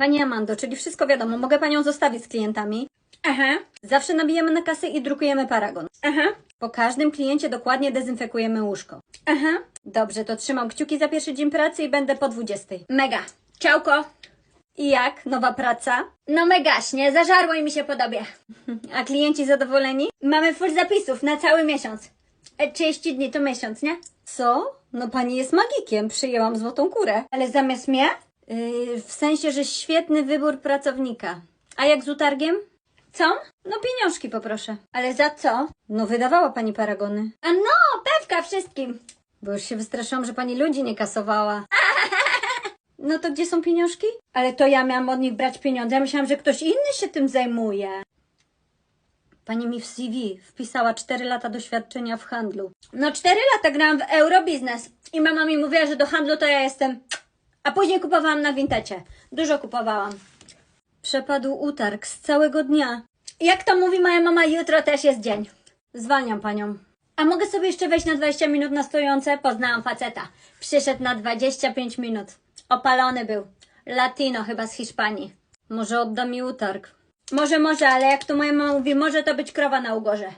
Pani Amando, czyli wszystko wiadomo, mogę Panią zostawić z klientami. Aha, Zawsze nabijemy na kasę i drukujemy paragon. aha, Po każdym kliencie dokładnie dezynfekujemy łóżko. aha. Dobrze, to trzymam kciuki za pierwszy dzień pracy i będę po 20. Mega. Ciałko. I jak? Nowa praca? No megaśnie, zażarło i mi się podobie. A klienci zadowoleni? Mamy full zapisów na cały miesiąc. E, 30 dni to miesiąc, nie? Co? No pani jest magikiem, przyjęłam złotą kurę. Ale zamiast mnie? Yy, w sensie, że świetny wybór pracownika. A jak z utargiem? Co? No pieniążki poproszę. Ale za co? No wydawała pani paragony. A no, pewka wszystkim. Bo już się wystraszyłam, że pani ludzi nie kasowała. No to gdzie są pieniążki? Ale to ja miałam od nich brać pieniądze. Ja myślałam, że ktoś inny się tym zajmuje. Pani mi w CV wpisała 4 lata doświadczenia w handlu. No 4 lata grałam w Eurobiznes i mama mi mówiła, że do handlu to ja jestem. A później kupowałam na Wintecie. Dużo kupowałam. Przepadł utarg z całego dnia. Jak to mówi moja mama, jutro też jest dzień. Zwalniam panią. A mogę sobie jeszcze wejść na 20 minut na stojące? Poznałam faceta. Przyszedł na 25 minut. Opalony był. Latino chyba z Hiszpanii. Może odda mi utarg. Może, może, ale jak to moja mama mówi, może to być krowa na ugorze.